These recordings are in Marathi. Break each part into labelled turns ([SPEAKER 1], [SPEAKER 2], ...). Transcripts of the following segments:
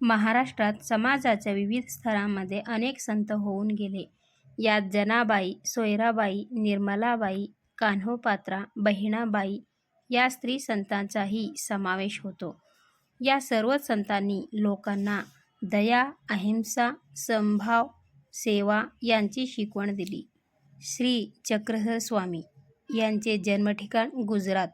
[SPEAKER 1] महाराष्ट्रात समाजाच्या विविध स्तरांमध्ये अनेक संत होऊन गेले. यात जनाबाई, सोयराबाई, निर्मलाबाई, कान्होपात्रा, बहिणाबाई या स्त्री संतांचाही समावेश होतो. या सर्वच संतांनी लोकांना दया, अहिंसा, संभाव सेवा यांची शिकवण दिली. श्री चक्रधर स्वामी यांचे जन्मठिकाण गुजरात.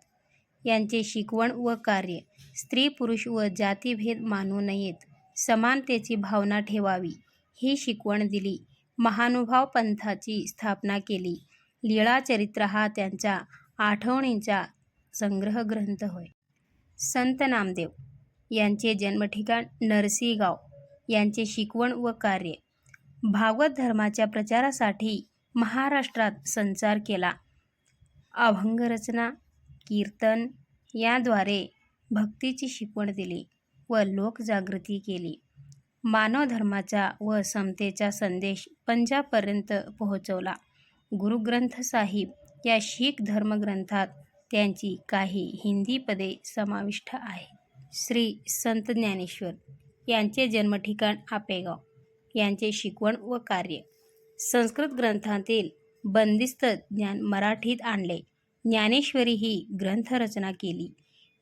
[SPEAKER 1] यांचे शिकवण व कार्य स्त्री-पुरुष व जातीभेद मानू नयेत, समानतेची भावना ठेवावी ही शिकवण दिली. महानुभाव पंथाची स्थापना केली. लीळाचरित्र हा त्यांच्या आठवणींचा संग्रह ग्रंथ होय. संत नामदेव यांचे जन्मठिकाण नरसीगाव यांचे शिकवण व कार्य भागवत धर्माच्या प्रचारासाठी महाराष्ट्रात संचार केला. अभंगरचना, कीर्तन याद्वारे भक्तीची शिकवण दिली व लोकजागृती केली. मानवधर्माचा व समतेचा संदेश पंजाबपर्यंत पोहोचवला. गुरुग्रंथ साहिब या शीख धर्मग्रंथात त्यांची काही हिंदी पदे समाविष्ट आहेत. श्री संत ज्ञानेश्वर यांचे जन्मठिकाण आपेगाव. यांचे शिकवण व कार्य संस्कृत ग्रंथांतील बंदिस्त ज्ञान मराठीत आणले. ज्ञानेश्वरी ही ग्रंथरचना केली.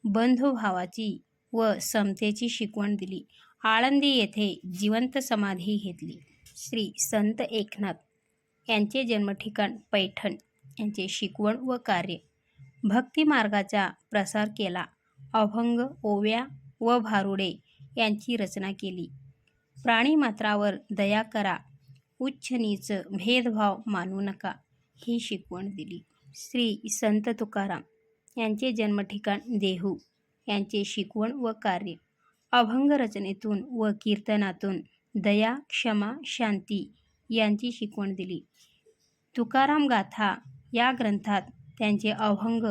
[SPEAKER 1] बंधुभावाची व समतेची शिकवण दिली. आळंदी येथे जिवंत समाधी घेतली. श्री संत एकनाथ यांचे जन्मठिकाण पैठण. यांचे शिकवण व कार्य भक्तिमार्गाचा प्रसार केला. अभंग, ओव्या व भारुडे यांची रचना केली. प्राणीमात्रावर दया करा, उच्च-नीच भेदभाव मानू नका ही शिकवण दिली. श्री संत तुकाराम यांचे जन्मठिकाण देहू. यांचे शिकवण व कार्य अभंगरचनेतून व कीर्तनातून दया, क्षमा, शांती यांची शिकवण दिली. तुकाराम गाथा या ग्रंथात त्यांचे अभंग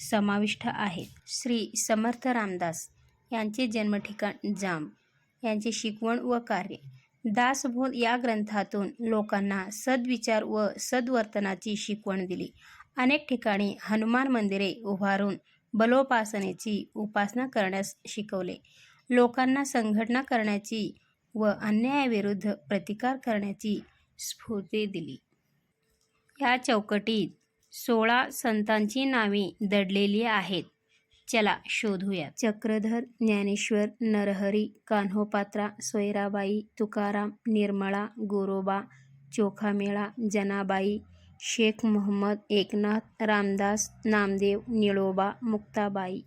[SPEAKER 1] समाविष्ट आहेत. श्री समर्थ रामदास यांचे जन्मठिकाण जांब. यांचे शिकवण व कार्य दासबोध या ग्रंथातून लोकांना सद्विचार व सद्वर्तनाची शिकवण दिली. अनेक ठिकाणी हनुमान मंदिरे उभारून बलोपासनेची उपासना करण्यास शिकवले. लोकांना संघटना करण्याची व अन्यायाविरुद्ध प्रतिकार करण्याची स्फूर्ती दिली. या चौकटीत सोळा संतांची नावे दडलेली आहेत. चला शोधूया. चक्रधर, ज्ञानेश्वर, नरहरी, कान्होपात्रा, सोयराबाई, तुकाराम, निर्मळा, गोरोबा, चोखामेळा, जनाबाई, शेख मोहम्मद एकनाथ, रामदास, नामदेव, निळोबा, मुक्ताबाई.